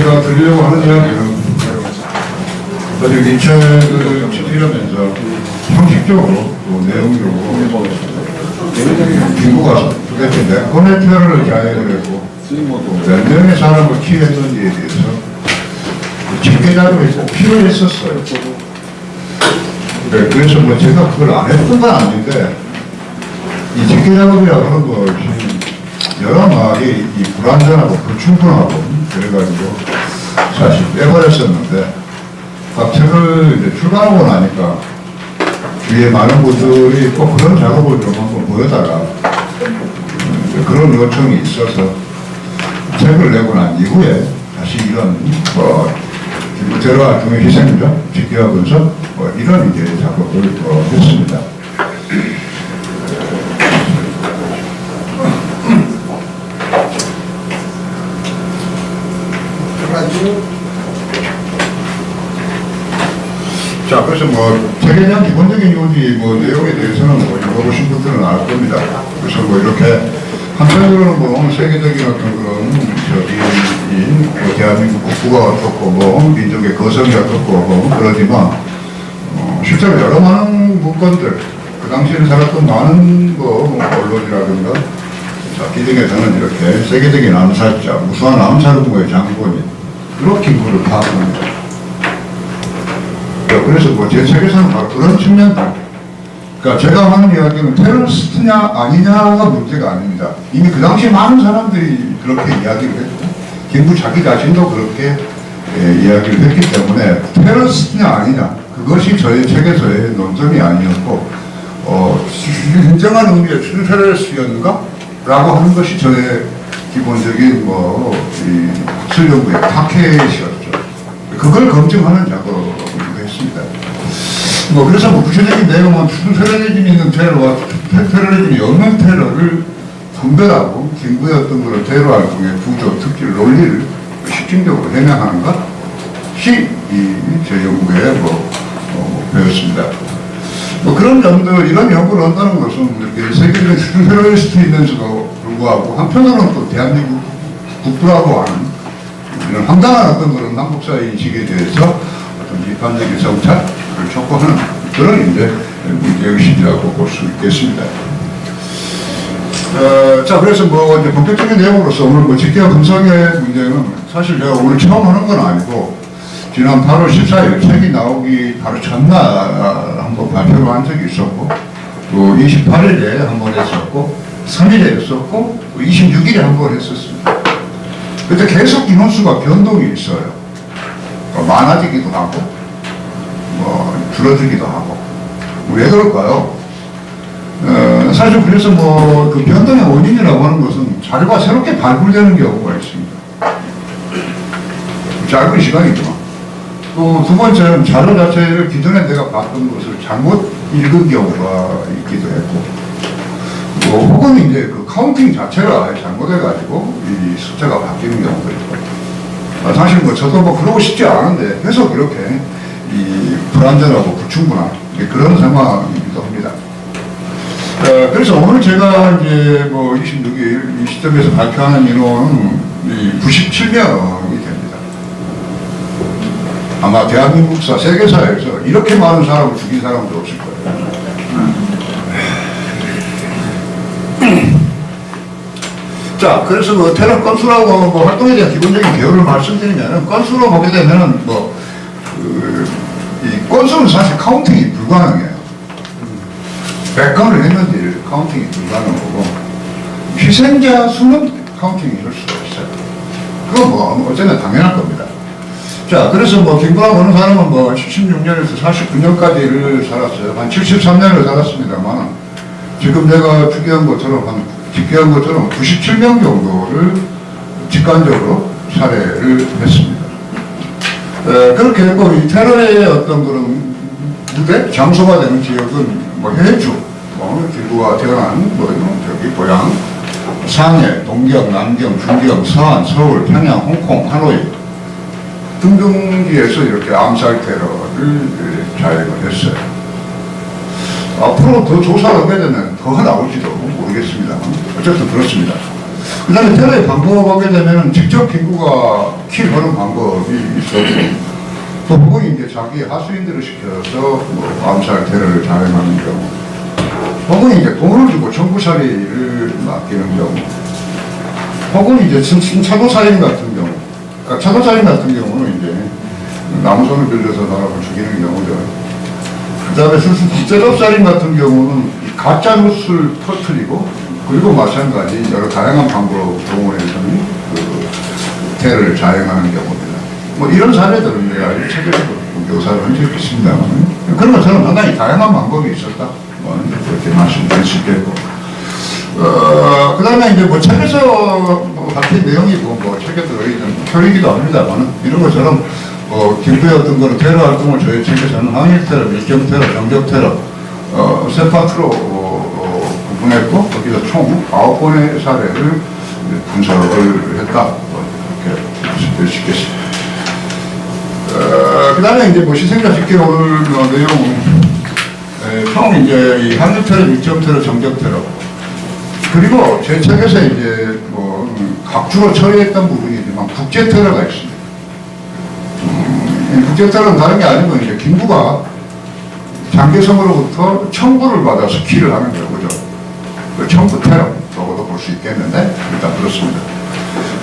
제가 드리려고 하는 이야기는 어제 이 책을 집필하면서 형식적으로 또 내용적으로 김구가 도대체 몇 건의 테러를 자행을 했고 몇 명의 사람을 키했는지에 대해서 집계자료에 꼭 필요했었어요. 네, 그래서 뭐 제가 그걸 안 했던 건 아닌데 이 집계작업이라고 하는 것이 여러 마디 이 불안전하고 불충분하고 그래가지고 사실 빼버렸었는데 딱 책을 이제 출간하고 나니까 주위에 많은 분들이 꼭 그런 작업을 좀 한번 보여달라 음, 그런 요청이 있어서 책을 내고 난 이후에 다시 이런 뭐 김부태와 중의 희생자 지켜하면서 뭐 이런 이제 작업을 어, 했습니다. 자, 그래서 뭐, 대한 기본적인 요지, 뭐, 내용에 대해서는 뭐, 읽어보신 분들은 알 겁니다. 그래서 뭐, 이렇게, 한편으로는 뭐, 세계적인 어떤 그런, 저기, 뭐, 대한민국 국부가 어떻고, 뭐, 민족의 거성이 어떻고, 뭐, 그러지만, 어, 실제로 여러 많은 문건들, 그 당시에 살았던 많은 뭐, 언론이라든가, 자, 기등에서는 이렇게 세계적인 암살자, 무수한 암살군의 장본인, 이렇게 그걸 파악합니다. 네, 그래서 뭐 제 책에서는 바로 그런 측면들. 그러니까 제가 하는 이야기는 테러리스트냐 아니냐가 문제가 아닙니다. 이미 그 당시에 많은 사람들이 그렇게 이야기를 했고, 김구 자기 자신도 그렇게 예, 이야기를 했기 때문에 테러리스트냐 아니냐 그것이 저의 책에서의 논점이 아니었고 어, 진정한 의미의 테러리스트였는가? 라고 하는 것이 저의 기본적인 뭐, 이 학술연구의 타켓이었죠. 그걸 검증하는 했습니다. 뭐 그래서 뭐 구체적인 내용은 테러리즘이 있는 테러와 테- 테러리즘이 없는 테러를 분별하고 김구의 어떤 그런 테러할 중에 구조, 특질, 논리를 실증적으로 해명하는 것이 이제 연구의 뭐, 어, 배웠습니다. 뭐 그런 점들, 이런 연구를 한다는 것은 이렇게 세계적인 테러리스트이면서도 불구하고 한편으로는 또 대한민국 국부라고 하는 이런 황당한 어떤 그런 남북사의 인식에 대해서 어떤 비판적인 성찰 을 촉구하는 그런 이제 문제의식이라고 볼 수 있겠습니다. 어, 자, 그래서 뭐 이제 본격적인 내용으로서 오늘 뭐 직계와 금성의 문제는 사실 제가 오늘 처음 하는 건 아니고 지난 8월 14일 책이 나오기 바로 전날 한번 발표를 한 적이 있었고 또 28일에 한 번 했었고 3일에 했었고 26일에 한 번 했었습니다. 그때 계속 인원수가 변동이 있어요. 어, 많아지기도 하고, 뭐, 줄어들기도 하고. 왜 그럴까요? 어, 사실 그래서 뭐, 그 변동의 원인이라고 하는 것은 자료가 새롭게 발굴되는 경우가 있습니다. 짧은 시간이지만. 또 두 번째는 자료 자체를 기존에 내가 봤던 것을 잘못 읽은 경우가 있기도 했고, 뭐 혹은 이제 그 카운팅 자체가 잘못해가지고 이 숫자가 바뀌는 경우도 있고 아, 사실 뭐 저도 뭐 그러고 싶지 않은데 계속 이렇게 이 불안전하고 불충분한 이제 그런 상황이기도 합니다. 어, 그래서 오늘 제가 이제 뭐 26일 이 시점에서 발표하는 인원은 이 97명이 됩니다. 아마 대한민국 사 세계사에서 이렇게 많은 사람을 죽인 사람도 없을 거예요. 자, 그래서 뭐 테러 건수라고 뭐 활동에 대한 기본적인 개요를 말씀드리면은 건수로 보게 되면은 뭐, 그, 이 건수는 사실 카운팅이 불가능해요. 100건을 했는지 카운팅이 불가능하고, 희생자 수는 카운팅이 할 수가 있어요. 그건 뭐, 어쨌든 당연할 겁니다. 자, 그래서 뭐, 김구라 보는 사람은 뭐, 76년에서 49년까지를 살았어요. 한 73년을 살았습니다만, 지금 내가 특이한 것처럼 한 집계한 것처럼 97명 정도를 직관적으로 살해를 했습니다. 에, 그렇게 했고 이 테러의 어떤 그런 무대 장소가 되는 지역은 뭐 해주, 뭐 기부가 태어난 뭐 저기 고향, 상해, 동경, 남경, 중경, 서안, 서울, 평양, 홍콩, 하노이 등등지에서 이렇게 암살 테러를 자행을 했어요. 앞으로 더 조사를 하게 되면 더 나올지도 모르겠습니다만 어쨌든 그렇습니다. 그 다음에 테러의 방법을 보게 되면 직접 김구가 킬 거는 방법이 있었고 또 혹은 이제 자기 하수인들을 시켜서 뭐 암살 테러를 자행하는 경우. 혹은 이제 돈을 주고 청부살이를 맡기는 경우. 혹은 이제 친- 친차도살인 같은 경우. 그러니까 차도살인 같은 경우는 이제 나무손을 빌려서 사람을 죽이는 경우죠. 그 다음에 셋업살인 같은 경우는 이 가짜 뉴스를 터뜨리고 그리고 마찬가지 여러 다양한 방법 동원해서는 그 테러를 자행하는 경우입니다. 뭐 이런 사례들은 내가 아주 체계적으로 묘사를 한 적이 있습니다만 그런 것처럼 상당히 다양한 방법이 있었다. 뭐 그렇게 말씀드릴 수 있겠고 어, 그 다음에 이제 뭐 책에서 뭐 같은 내용이고 뭐 책에 들어있는 표이기도 합니다만 이런 것처럼 뭐 김구의 어떤 거는 테러 활동을 저희 책에서는 항일 테러, 밀정 테러, 정적 테러 어, 세 파트로 구분했고 거기서 총 아홉 번의 사례를 분석을 했다. 뭐 이렇게 있겠습니다. 어, 그 다음에 이제 뭐 시생자 집계 오늘 어, 내용은 에, 처음 이제 이 항일 테러, 밀정 테러, 정적 테러 그리고 제 책에서 이제 뭐 음, 각주로 처리했던 부분이지만 국제 테러가 있습니다. 음, 이 국제 테러는 다른 게 아니고 이제 김구가 장개성으로부터 청구를 받아서 키를 하는 거죠. 그 정부 테러 적어도 볼 수 있겠는데 일단 그렇습니다.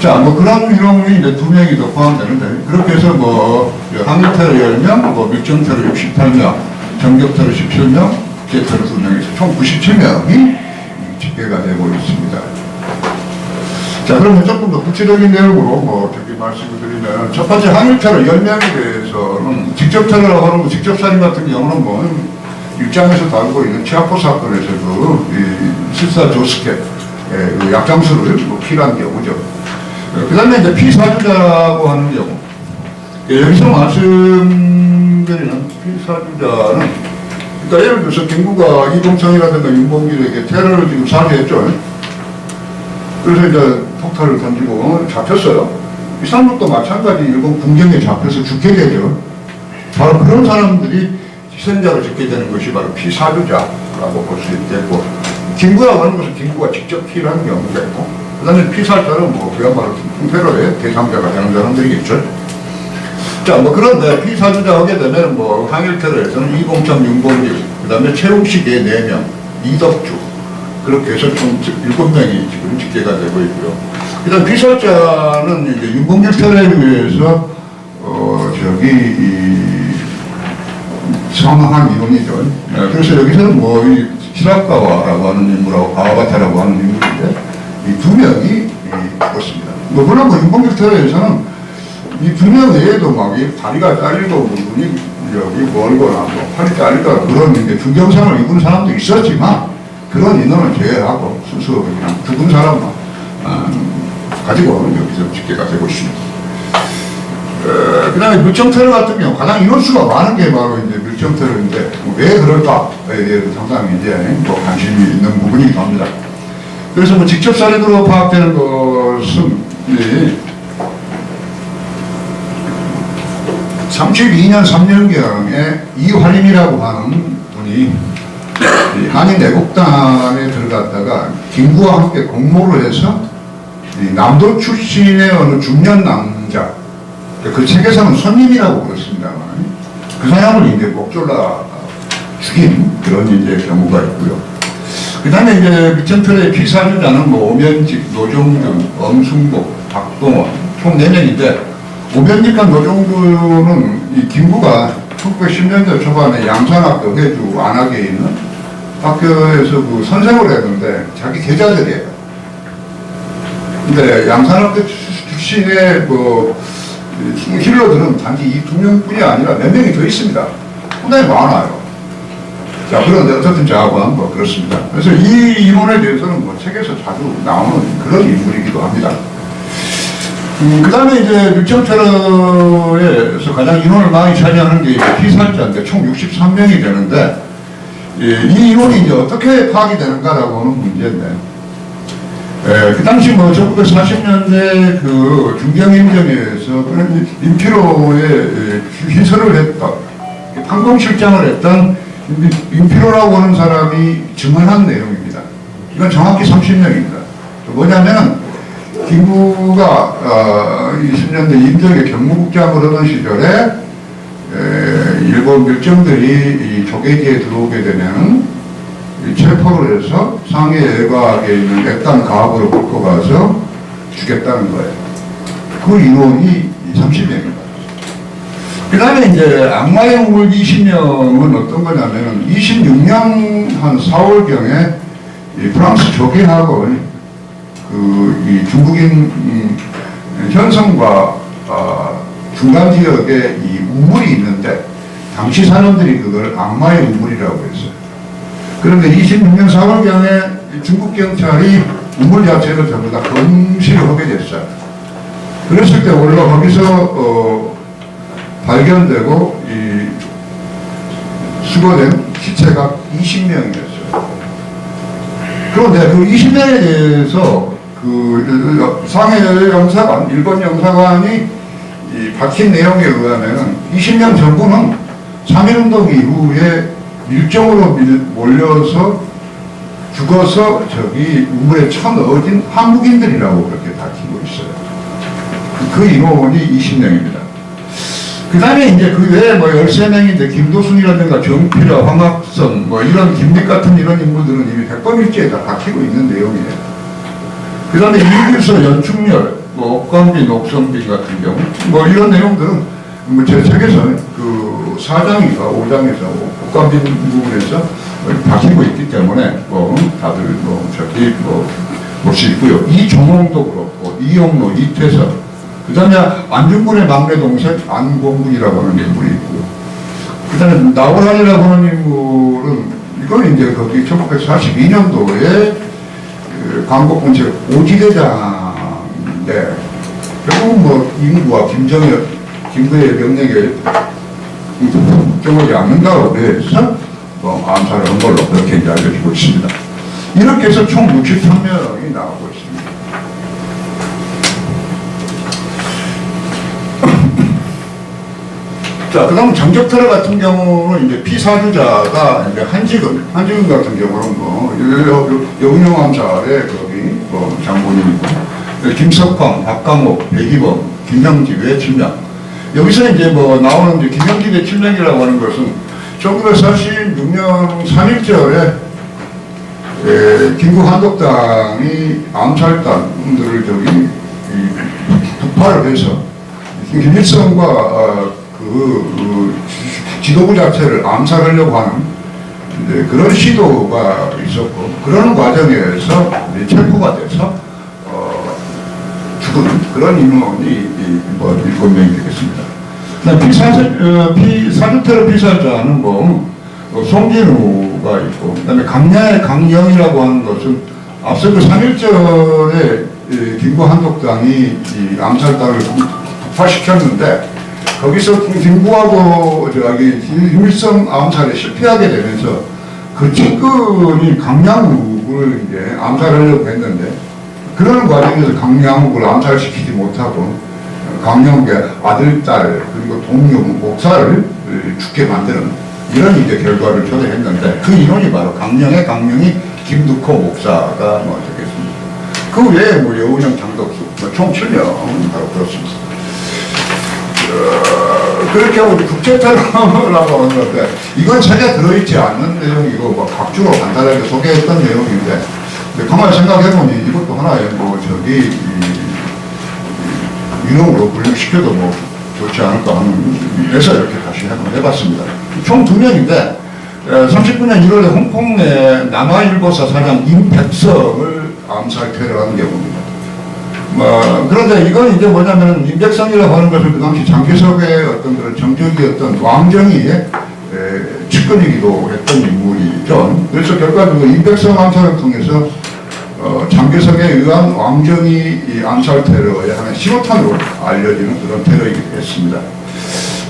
자, 뭐 그런 이론이 이제 두 명이 더 포함되는데 그렇게 해서 뭐 항일 테러 10명, 뭐 밀정 테러 68명, 전격 테러 17명, 기타로 2명에서 총 97명이 집계가 되고 있습니다. 자, 그러면 조금 더 구체적인 내용으로 뭐 저기 말씀을 드리면 첫 번째 항일 테러 10명에 대해서는 직접 테러라고 하는 뭐 직접 살인 같은 경우는 뭐 입장에서 다루고 있는 치아포 사건에서도 이 14조스켓, 예, 그 약장수를 뭐 필요한 경우죠. 예, 그 다음에 이제 피사주자라고 하는 경우. 예, 여기서 말씀드리는 피사주자는, 그러니까 예를 들어서 김구가 이동성이라든가 윤봉길에게 테러를 지금 사주했죠. 그래서 이제 폭탄을 던지고 잡혔어요. 이 사람도 마찬가지 일본 군경에 잡혀서 죽게 되죠. 바로 그런 사람들이 희생자로 죽게 되는 것이 바로 피사주자라고 볼 수 있겠고 김구라고 하는 것은 김구가 직접 킬한 경우가 있고 그 다음에 피살자는 뭐 그야말로 통테러의 대상자가 되는 사람들이겠죠. 자, 뭐 그런데 피사주자 하게 되면 뭐 항일테러에서는 이공참 윤봉길, 그 다음에 최웅식의 4명, 이덕주, 그렇게 해서 총 7명이 지금 집계가 되고 있고요. 일단 피살자는 이제 윤봉길 테러에 의해서 어, 저기, 이, 사망한 인원이죠. 네, 그래서 여기서는 뭐, 이 시라카와라고 하는 인물하고 바와바타라고 하는 인물인데, 이 두 명이 이, 죽었습니다. 뭐, 물론 뭐, 윤봉길 테러에서는 이 두 명 외에도 막, 이 다리가 잘리고, 뭐 눈이 여기 멀거나, 뭐, 팔이 잘리거나, 그런 이제 중경상을 입은 사람도 있었지만, 그런 인원을 제외하고, 스스로 그냥 죽은 사람만, 어, 가지고 여기서 집계가 되고 있습니다. 그 다음에 밀정테러 같은 경우 가장 인원수가 많은 게 바로 이제 밀정테러인데 왜 그럴까에 대해서 상당히 이제 뭐 관심이 있는 부분이기도 합니다. 그래서 뭐 직접 사례로 파악되는 것은 이 32년 3년경에 이활림이라고 하는 분이 이 한인 애국단에 들어갔다가 김구와 함께 공모를 해서 이 남도 출신의 어느 중년 남자 그 책에서는 손님이라고 그랬습니다만 그 사람을 이제 목졸라 죽인 그런 이제 경우가 있고요. 그 다음에 이제 미천털의 피사주자는 뭐 오면직, 노종균, 엄순복, 박동원 총 4명인데 오면직과 노종균은 이 김구가 1910년대 초반에 양산학교 회주 안학에 있는 학교에서 그 선생을 했는데 자기 계자들이에요. 근데 양산학교 출신의 그 힐러들은 단지 이 두 명뿐이 아니라 몇 명이 더 있습니다. 상당히 많아요. 자, 그런데 어쨌든 저하고 한거 그렇습니다. 그래서 이 인원에 대해서는 뭐 책에서 자주 나오는 그런 인물이기도 합니다. 음, 그 다음에 이제 밀정테러에서 가장 인원을 많이 차지하는 게 피살자인데 총 63명이 되는데 예, 이 인원이 이제 어떻게 파악이 되는가라고 하는 문제인데 예, 그 당시 뭐 1940년대 그 중경임정에서 그런 인피로에 예, 희설을 했던 판공실장을 했던 인- 인피로라고 하는 사람이 증언한 내용입니다. 이건 정확히 30명입니다. 뭐냐면 김구가 어, 20년대 임정의 경무국장을 하던 시절에 에, 일본 밀정들이 이 조개기에 들어오게 되면 이 체포를 해서 상해 외곽에 있는 액단 가압으로 끌고 가서 죽였다는 거예요. 그 인원이 30명입니다. 그 다음에 이제 악마의 우물 20명은 어떤 거냐면은 26년 한 4월경에 이 프랑스 조개학원 그이 중국인 음, 현성과 아, 중간 지역에 이 우물이 있는데 당시 사람들이 그걸 악마의 우물이라고 했어요. 그런데 26년 4월경에 중국 경찰이 우물 자체를 전부 다 검시를 하게 됐어요. 그랬을 때 원래 거기서 어, 발견되고 이 수거된 시체가 20명이었어요. 그런데 그 20명에 대해서 그 상해 영사관, 일본 영사관이 이 밝힌 내용에 의하면 20명 전부는 3.1운동 이후에 밀정으로 밀- 몰려서 죽어서 저기 우물에 쳐넣어진 한국인들이라고 그렇게 밝히고 있어요. 그- 그 인원이 20명입니다. 그 다음에 이제 그 외에 뭐 13명인데 김도순이라든가 정필아, 황학선 뭐 이런 김립 같은 이런 인물들은 이미 백범일지에 다 박히고 있는 내용이에요. 그 다음에 이규서, 연충렬, 뭐 옥광빈, 옥선빈 같은 경우 뭐 이런 내용들은 뭐제 책에서 그 4장인가 5장에서 옥광빈 부분에서 박히고 있기 때문에 뭐 다들 뭐 저기 뭐 볼 수 있고요. 이종홍도 그렇고 이용로, 이태석 그 다음에 안중근의 막내 동생 안공군이라고 하는 인물이 있고요. 그 다음에 나오란이라고 하는 인물은 이건 이제 거기 1942년도에 그 강복군체 오지대장인데 결국은 뭐 임구와 김정일, 김구의 명령에 정하지 않는다고 해서 뭐 암살을 한 걸로 그렇게 이제 알려지고 있습니다. 이렇게 해서 총 63명이 나오고 있습니다. 자, 그 다음 장적터라 같은 경우는 이제 피사주자가 이제 한지근, 한지근 같은 경우는 뭐, 여운영 암살의 거기, 뭐, 장본인이고, 김석황, 박강호, 백이범, 김명집의 침략. 여기서 이제 뭐 나오는 김명집의 침략이라고 하는 것은 1946년 3일절에 에, 김구 한독당이 암살단들을 저기 이, 북파를 해서 김일성과 어, 그, 그 지- 지도부 자체를 암살하려고 하는 이제 그런 시도가 있었고 그런 과정에서 체포가 돼서 어, 죽은 그런 인원이 이, 뭐 일곱 명이 되겠습니다. 피사주, 어, 피사주테러 피살자는 뭐 어, 송진우가 있고 그다음에 강야의 강영이라고 하는 것은 앞서 그 3.1절에 김구 한독당이 이 암살단을 폭파시켰는데 거기서 김구하고 저기 김일성 암살에 실패하게 되면서 그 측근이 강양욱을 이제 암살하려고 했는데 그런 과정에서 강양욱을 암살시키지 못하고 강양욱의 아들, 딸 그리고 동료, 목사를 죽게 만드는 이런 이제 결과를 초래했는데 그 인원이 바로 강령의 강령이 김두코 목사가 뭐 되겠습니다. 그 외에 뭐 여운형 장덕수 뭐총 7명 바로 그렇습니다. 어, 그렇게 하고 국제테러라고 하는 건데 이건 책에 들어있지 않는 내용이고 뭐 각주로 간단하게 소개했던 내용인데 가만히 생각해보니 이것도 하나의 뭐 저기 유형으로 분류시켜도 뭐 좋지 않을까 하는 에서 이렇게 다시 한번 해봤습니다. 총 두 명인데 39년 1월에 홍콩의 남아일보사 사장 임백성을 암살 테러한 경우입니다. 뭐, 그런데 이건 이제 뭐냐면 임백성이라고 하는 것은 그 당시 장개석의 어떤 그런 정적이었던 왕정이의 에, 측근이기도 했던 인물이죠. 그래서 결과적으로 임백성 암살을 통해서 어, 장개석에 의한 왕정이 이 암살 테러의 하나의 신호탄으로 알려지는 그런 테러이기도 했습니다.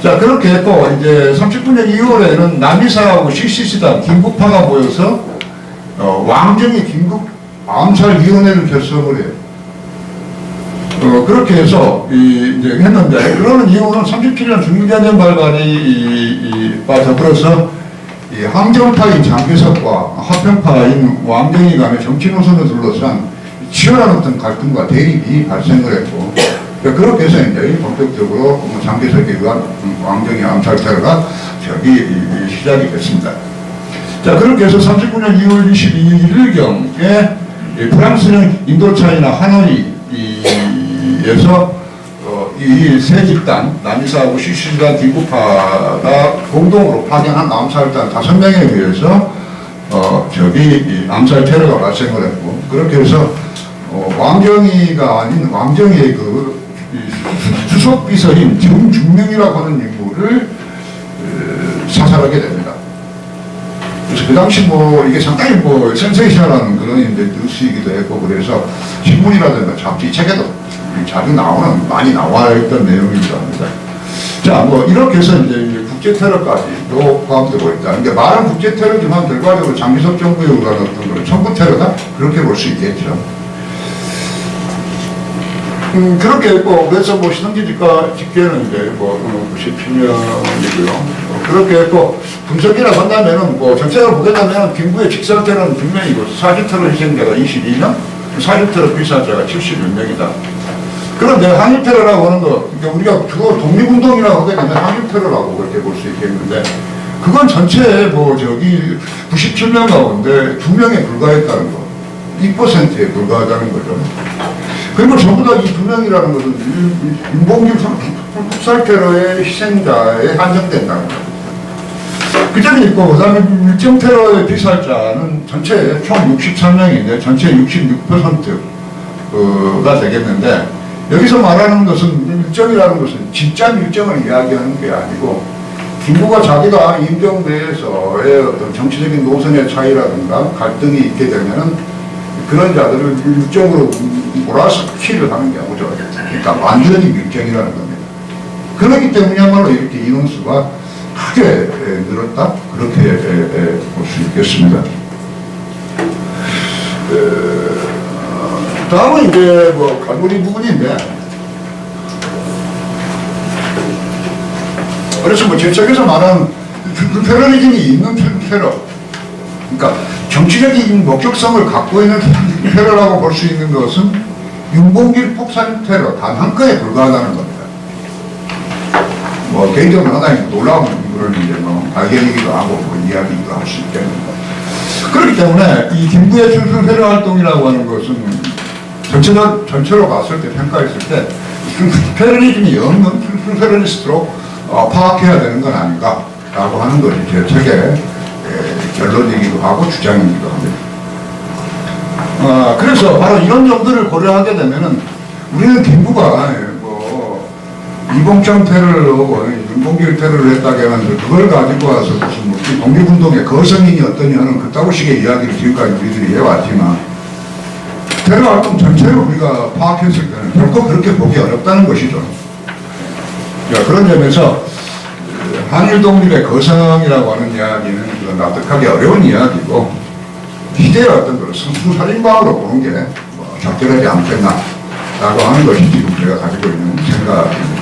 자, 그렇게 했고, 이제 39년 2월에는 남이사하고 CCC단, 김국파가 모여서 어, 왕정이 긴급 암살위원회를 결성을 해요. 어, 그렇게 해서 이, 이제 했는데 그러는 이유는 37년 중일전쟁 발발이 이, 이, 와 더불어서 이 항정파인 장개석과 하평파인 왕정이 간의 정치 노선을 둘러싼 치열한 어떤 갈등과 대립이 발생을 했고 그러니까 그렇게 해서 이제 본격적으로 뭐 장기석에 의한 왕정의 암살 테러가 저기 시작이 됐습니다. 자 그렇게 해서 39년 2월 22일경에 프랑스는 인도차이나 하노이에서 어, 이 세 집단 남이사하고 시시단 디구파가 공동으로 파견한 암살단 다섯 명에 의해서 어, 저기 이 암살 테러가 발생을 했고 그렇게 해서 어, 왕정이가 아닌 왕정이의 그이 수- 수석 비서인 정중명이라고 하는 인물을 어, 사살하게 됩니다. 그래서 그 당시 뭐 이게 상당히 뭐 센세이션한 그런 이제 뉴스이기도 했고 그래서 신문이라든가 잡지 책에도 자주 나오는 많이 나와 있던 내용이기도 합니다. 자, 뭐 이렇게 해서 이제 국제 테러까지도 포함되고 있다. 그러니까 말은 국제 테러지만 결과적으로 장기석 정부에 의한 어떤 그런 청구 테러다 그렇게 볼 수 있겠죠. 음, 그렇게 했고, 그래서 뭐 신흥지집과 집계는 이제 뭐, 97년이고요. 그렇게 했고, 분석이라고 한다면은, 뭐, 보게 되면, 김구의 직설태는 분명이고, 사실테러 희생자가 22명, 사실테러 필사자가 76명이다. 그런데 항일테러라고 하는 거, 그러니까 우리가 주로 독립운동이라고 하게 되면 항일테러라고 그렇게 볼 수 있겠는데, 그건 전체 뭐, 저기, 97명 가운데 2명에 불과했다는 거. 2%에 불과하다는 거죠. 그리고 전부 다이두 명이라는 것은 윤봉길 흑살 테러의 희생자에 한정된다는 거예요. 그 점이 있고, 그 다음에 일정 테러의 피살자는 전체 총 63명인데, 전체 66%가 되겠는데, 여기서 말하는 것은 일정이라는 것은 진짜 일정을 이야기하는 게 아니고, 김구가 자기가 임정 내에서의 어떤 정치적인 노선의 차이라든가 갈등이 있게 되면은 그런 자들을 일정으로 몰아서 키를 하는 게 아니죠. 그러니까 완전히 밀정이라는 겁니다. 그렇기 때문이야말로 이렇게 인원수가 크게 에, 늘었다 그렇게 볼 수 있겠습니다. 에, 다음은 이제 뭐 갈무리 부분인데. 그래서 뭐 제 책에서 말하는 그 테러리즘이 있는 테러. 그러니까 정치적인 목적성을 갖고 있는 테러라고 볼 수 있는 것은 윤봉길 폭탄 테러 단 한 건에 불과하다는 겁니다. 뭐 개인적으로 상당히 놀라운 그런 이제 뭐 발견이기도 하고 뭐 이야기기도 할 수 있겠는데. 그렇기 때문에 이 김구의 출술 테러 활동이라고 하는 것은 전체적 전체로 봤을 때 평가했을 때 테러리즘이 없는 테러리스트로 어, 파악해야 되는 건 아닌가라고 하는 것이 제 책의 에, 결론이기도 하고 주장이기도 합니다. 어, 그래서 바로 이런 점들을 고려하게 되면은 우리는 김구가 뭐 이봉창 테러를 하고 윤봉길 테러를 했다고 하는데 그걸 가지고 와서 무슨 뭐 독립운동의 거성인이 어떠냐는 그따구 식의 이야기를 지금까지 우리들이 해왔지만 테러 활동 전체를 우리가 파악했을 때는 결코 그렇게 보기 어렵다는 것이죠. 자, 그런 점에서 한일 독립의 거성이라고 하는 이야기는 그 납득하기 어려운 이야기고 시대의 어떤 그런 성수살인방으로 보는 게뭐 적절하지 않겠나라고 하는 것이 지금 제가 가지고 있는 생각입니다.